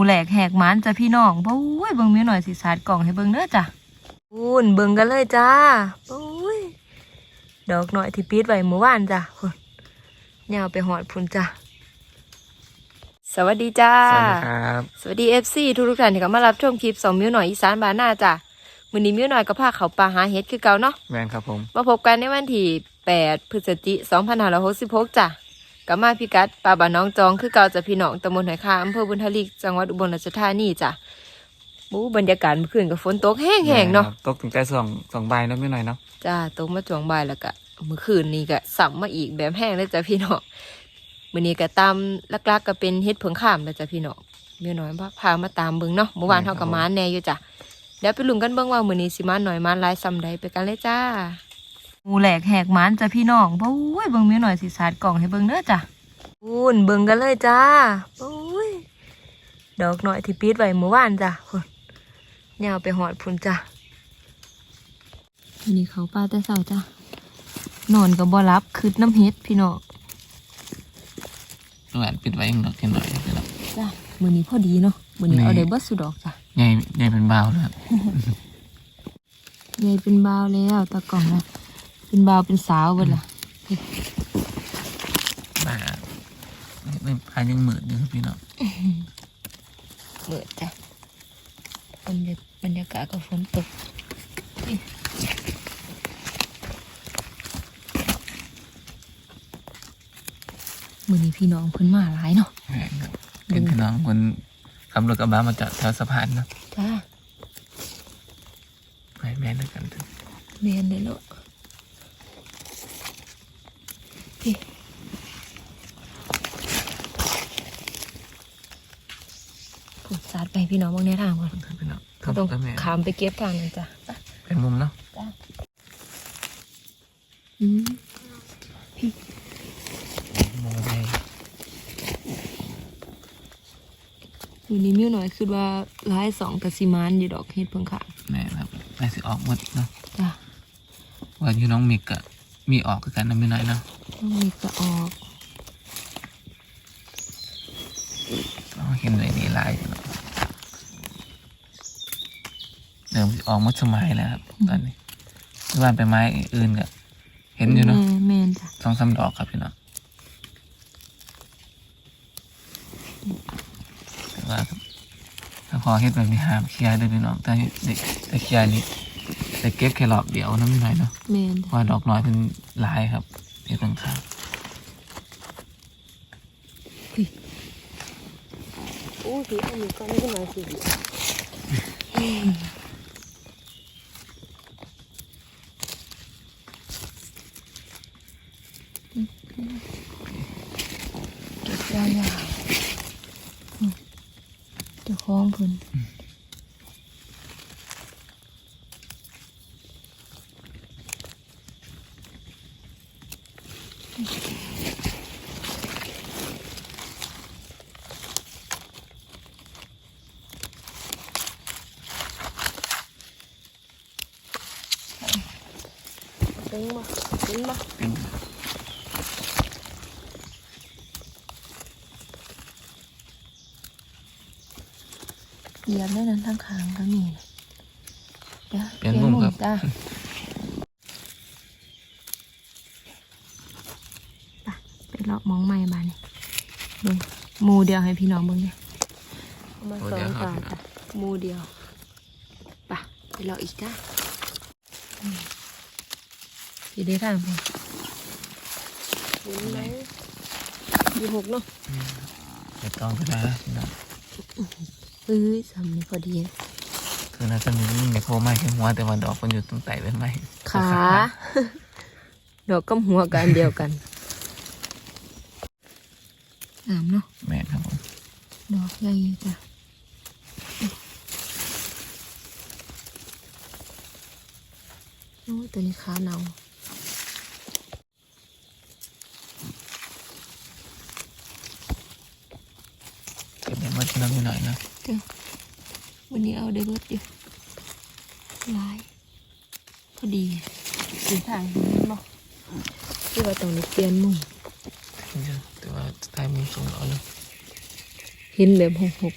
มูแหลกแหกหมันจ้ะพี่น้องปุ้ยเบิ่งมีหน่อยสิสาดกล่องให้เบิ่งเด้อจ้ะปูนเบิ่งกันเลยจ้าปุ้ยดอกหน่อยที่ปิดไว้เมื่อวานจ้ะพุ่นยาวไปหอดพุ่นจ้ะสวัสดีจ้า สวัสดีครับ สวัสดี FC ทุกทุกๆท่านที่เข้ามารับชมคลิปสองมิ้วหน่อยอีสานบานหน้าจ้ะมื้อนี้มิ้วหน่อยก็พาเขาปลาหาเฮ็ดคือเก่าเนาะแมนครับผม มาพบกันในวันที่8พฤศจิกายน2566จ้ะ กับมาพิกัดปลาบ้านน้องจองคือเก่าจากพี่น้องตำบลหอยคาอำเภอบุญทลีจังหวัดอุบลราชธานีจ้ะบูบรรยากาศเมื่อคืนกับฝนตกแห้งๆเนาะแม่ครับตกถึงใจสองสองใบเนาะไม่หน่อยเนาะจ้าตกมาจวงบ่ายแล้วก็เมื่อคืนนี้ก็สัมมาอีกแบบแห้งเลยจ้ะพี่น้องมื้อนี้ก็ตามลักๆก็เป็นเฮ็ดเผิงข้ามแล้วจ้ะพี่น้องเมียน้อยพามาตามเบิ่งเนาะเมื่อวานเฮากับมานแหน่อยู่จ้ะเดี๋ยวไปลุ้นกันเบิ่งว่ามื้อนี้สิมาหน่อยมานหลายซำใดไปกันเลยจ้า มูแหลกแหกหมันจ้ะพี่น้องปุ้ยเบิ่งมีหน่อยสิสาดกล่องให้เบิ่งเด้อจ้ะปูนเบิ่งกันเลยจ้าปุ้ยดอกหน่อยที่ปิดไว้เมื่อวานจ้ะพุ่นยาวไปหอดพุ่นจ้ะทีนี้เขาป้าแต่เช้าจ้ะนอนก็บ่รับคืดน้ำเฮ็ดพี่น้องแหวนปิดไว้ยังดอกเทียนหน่อยพี่น้องจ้ะมื้อนี้พอดีเนาะมื้อนี้นี่เอาได้เบิดสุดดอกจ้ะใหญ่ใหญ่เป็นเบาเลยครับใหญ่เป็นบาวแล้วตะกล่องนะ เป็นบาวเป็นสาวเบิดล่ะบ้าไม่พายยังหมื่นอยู่ครับพี่น้องเบิดจ้ะบรรยาบรรยากาศก็ฝนตกมือนี้พี่น้องเพิ่นมาหลายเนาะแม่นครับเป็นพี่น้องคนขับรถกระบะมาจอดแถวสะพานเนาะจ้าไปแม่นด้วยกันเถอะเรียนเลยเนาะ พี่ผูดสาดไปพี่น้องบางแนวทางก่อนพี่น้องเขาต้องกับแม่ขามไปเก็บทางกันจ้ะไปเป็นมุมเนาะอืมมองไปมือนี้มิ้วหน่อยคือว่าร้ายสองกับซีมานอยู่ดอกเฮ็ดเพิ่งขางแม่ครับแม่สิออกหมดเนาะจ้ะว่าอยู่น้องมิกอะมีออกคือกันนะไม่น้อยเนาะ ต้องมีกระออกเราเห็นเลยนี่ลายพี่น้องเดิมสิออกหมดสมัยแล้วครับตอนนี้ที่บ้านไปไม้อื่นก็เห็นอยู่เนาะแม่แม่นจ้ะสองสามดอกครับพี่น้องแต่ว่าถ้าพอเฮ็ดแบบนี้หามเคลียร์เลยพี่น้องแต่เด็กแต่เคลียร์นี้แต่เก็บแค่รอบเดียวนะไม่น้อยเนาะแม่นเพจ้ะราะว่าดอกน้อยเป็นหลายครับ ที่ต้นข้าวโอ้พี่อันนี้ก็ไม่ได้มาสิเก็บยาวๆอืมเจะคล้าของเพิ่น ตึงบ่ตึงบ่เป็นเหยียบได้นั้นทั้งคางก็มีนะเดี๋ยวเปลี่ยนมุมครับจ้าไปไปเลาะมองไม้บานนี่เบิ่งหมูเดียวให้พี่น้องเบิ่งเนี่ยเอามาสองขาจ้ะหมูเดียวไปไปเลาะอีกจ้า อืมพี่ได้ทางไปเห็นไหมยี่หกเนาะเก็บต้องก็ได้นะพี่น้องเอ้ยสำนี่พอดีคือน่าจะมีในโคไม้แค่หัวแต่ว่าดอกมันอยู่ตรงไตเป็นไม้ขาดอกกับหัวกันเดียวกันงามเนาะแม่นครับผมดอกใหญ่จ้ะโอ้ยตัวนี้ขาเนาเก็บได้หมด น้ำนิดหน่อยเนะวันนี้เอาได้เบิดอยู่หลายพอดีสีทางนี้เนาะที่ว่าตรงนี้เปลี่ยนมุมแต่ว่าทายมุมสูงเอาเลยโอเคเห็นแบบหกหก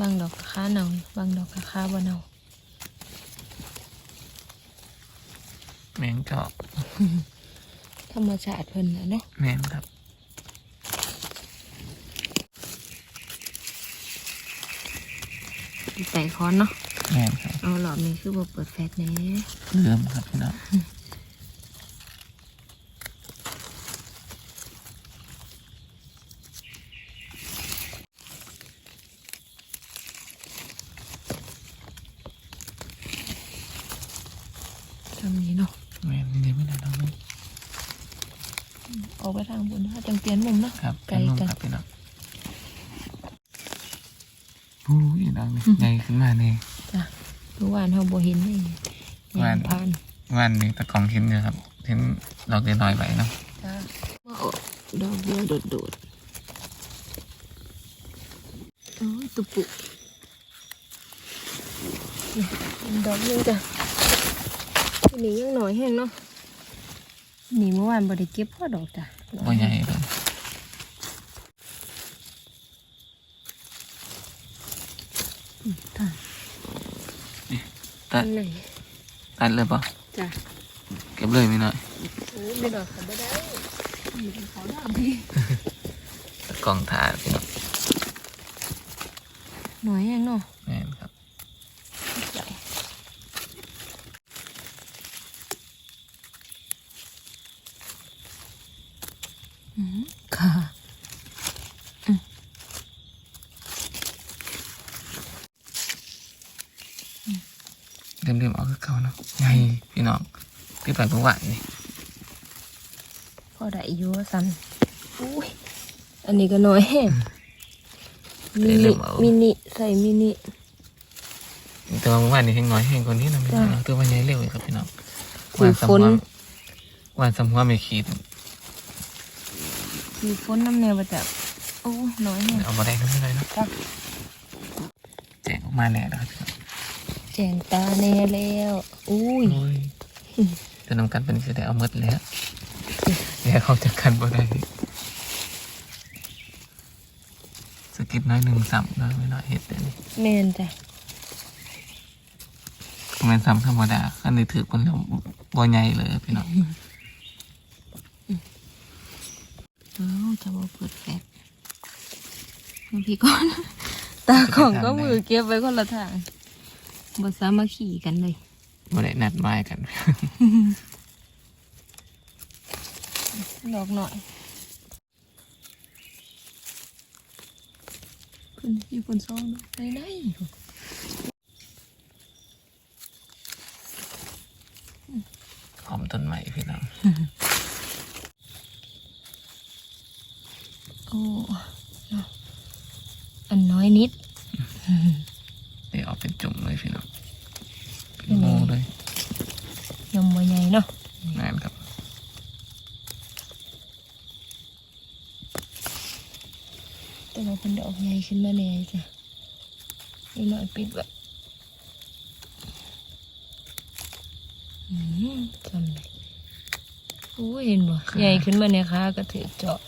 บางดอกกะค้าเนาบางด อกกะค้าบ่เนาแมงเจาะธรรมชาติเพิ่นนะเนาะแมงครับไต่คอนเนาะแมงครับ เอาหลอดนี้คือบ่เปิดแฟลชแหน่เริ่มครับพี่น้อง ทำนี้เนาะ แมงนี่ไม่ได้น้องนึง ออกไปทางบนถ้า จังเปลี่ยนมุมเนาะครับไกลเป็นนุ่มกันครับพี่น้องอู้ยน้องนี่ใหญ่ขึ้นมาเนี่ยจ้ะเมื่อวานเราบ่เห็นเลยวานยางผ่านวันนี้ตะกองเห็นเยอะครับเห็นดอกเดียวน้อยไปเนาะจ้ะมาออกดอกเดียวโดดๆโอ้ยตุปุนี่เป็นดอกหนึงจ้ะอันนี้ยังหน่อยแห้งเนาะนี่เมื่อวานบ่ได้เก็บพ่อดอกจ้ะ บ่ใหญ่เลยอืมท่านตัดอันไหนตัดเลยปะจ้ะเก็บเลยไม่น้อยโอ้ยไม่ดอกเขาไม่ได้มีเป็นเขาดำพี่ตะกองถ่าพี่น้องหน่อยแห้งเนาะ แม่นครับ ใหญ่อืมค่ะ เริ่มๆเอาคือเก่าเนาะใหญ่พี่น้องที่ไปเมื่อวานนี่พอได้อยู่ว่าสันอุ้ยอันนี้ก็น้อยแห้งมินิมินิใส่มินิแต่ว่าเมื่อวานนี้แห้งน้อยแห้งกว่านี้นะพี่น้องจ้ะตัวมันใหญ่เร็วเลยครับพี่น้องคือวานสำฝนหัววานสำหัวไม่ขีดมีฝนน้ำแนวมาจากโอ้ยน้อยแห้งเอามาได้ก็ไม่ได้เนาะจ้ะแจกออกมาแน่แล้วครับ พี่น้องแจงตาแน่แล้ว อุ้ยโอ้ยจะนำกันเป็นสิได้เอาหมดแล้วเดี๋ยวเขาจะกันบ่ได้สกิปน้อยหนึ่งสับน้อยไม่น้อยเห็ดแต่นี่แมนจ้ะมันซ้ำธรรมดาขั้นในถือคนแล้วบ่ใหญ่เลยพี่น้องเออจะมาเปิดแฟลชมาพี่ก่อน ตาของก็มือเก็บไว้คนละทาง บสามาขี่กันเลยบ่ได้นัดหมายกัน ดอกหน่อยคุณอยู่บนซองไหนไหนหอมต้นใหม่พี่น้อง โอ้เนาะอันน้อยนิดเดี๋ยวเอาเป็นจุ่มเลยพี่น้องเป็น เป็นไง โมเลย ยมบ่ใหญ่เนาะ งานครับ แต่ว่าเป็นดอกใหญ่ ขึ้นมาแน่จ้ะนี่หน่อยปิดไว้อืมจำเลยโอ้ยเห็นบ่ใหญ่ขึ้นมาเนี่ยค่ะก็ถือเจาะ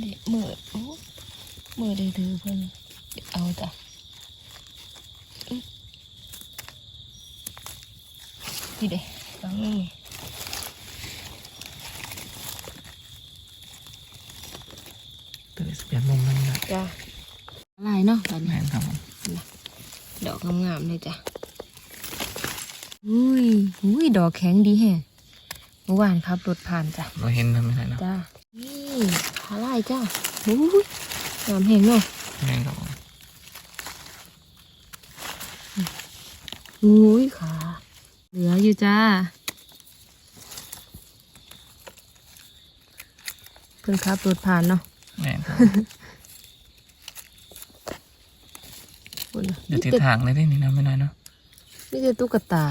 เด็กมือโอ้มือได้ถือเพิ่นเอาจ้ะอึ๊บนี่เด้ฟังนี่ ตัวนี้สเปียนมุมนั่นนะจ้ะลายเนาะแบบนี้งานครับผมดอกงามๆเลยจ้ะอุ้ยอุ้ยดอกแข็งดีแฮะเมื่อวานครับรถผ่านจ้ะเราเห็นนะไม่ใช่เนาะจ้านี่ขาลายจ้ะอุ้ยงามแหงเนาะงานครับผมอุ้ยขาเหลืออยู่จ้าเพิ่งขับรถผ่านเนาะ งานครับคุณอยู่ทิศทางเลยที่นี่นะไม่น้อยเนาะนี่จะตุ๊กตา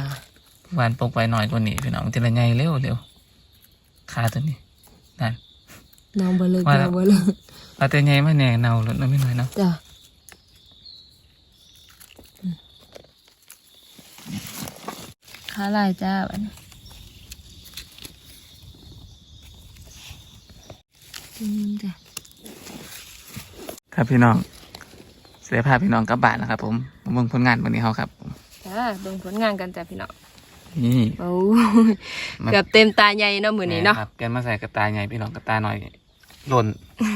หวานปกไปหน่อยกว่านี้พี่น้องมันจะละใหญ่เร็วเร็วขาตัวนี้นั่นน้องเบลเลยว่าแล้วเบลเลยเอาแต่ใหญ่มาแหน่เนาหลดเนาะไม่น้อยเนาะจ้ะขาลายจ้าวันนี้อืมจ้ะ ครับพี่น้องเสียพาพี่น้องกลับบ้านนะครับ ผมมาเบิ่งผลงานวันนี้เขาครับผมจ้าเบิ่งผลงานกันจ้ะพี่น้องนี่ โอ้ยเกือบเต็มตาใหญ่เนาะมือนี้เนาะครับแกนมาใส่กระตายใหญ่พี่น้องกระตายหน่อยหล่น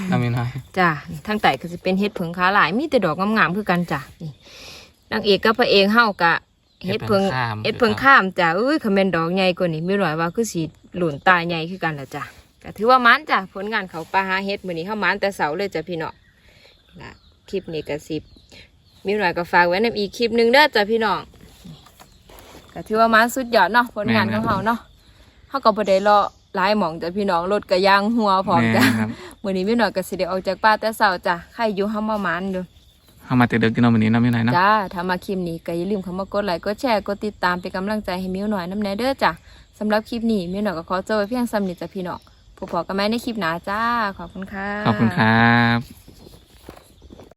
เนาะไม่น้อยจ้ะทั้งไต่ก็จะเป็นเห็ดเผิงขาหลายมีแต่ดอกงามๆคือกันจ้ะนี่นางเอกกับพระเอกเฮากะเห็ดเผิงข้ามเห็ดเผิงข้ามจ้ะเอ้ยคอมเมนดอกใหญ่กว่านี้ไม่ร้อยว่าคือสีหลุนตาใหญ่คือกันละจ้ะก็ถือว่ามันจ้ะผลงานเขาปลาหาเห็ดมือนี้เฮามันแต่เสาเลยจ้ะพี่น้อง ละคลิปนี้ก็สิบมีหน่อยก็ฝากไว้ในอีกคลิปหนึงเด้อจ้ะพี่น้องก็ถือว่ามันสุดยอดเนาะผลงานของเฮาเนาะเฮาก็บ่ได้รอหลายหม่องจ้ะพี่น้องรถก็ยางหัวพร้อมจ้ะแม่ครับมื่อนี้พี่หน่อยก็สิได้ออกจากป่าแต่เช้าจ้ะใครอยู่ห้ามมาหมันอยู่เข้ามาแต่เด็กกินเอาวันนี้เนาะไม่น้อยเนาะจ้าถ้ามาคลิปนี้ก็อย่าลืมเข้ามากดไลค์กดแชร์กดติดตามเป็นกำลังใจให้มิวหน่อยน้ำแน่เด้อจ้ะสำหรับคลิปนี้มิวหน่อยก็ขอจบไว้เพียงซ้ำนี้จ้ะพี่น้องพบกันใหม่ในคลิปหน้าจ้าขอบคุณค่ะขอบคุณครับ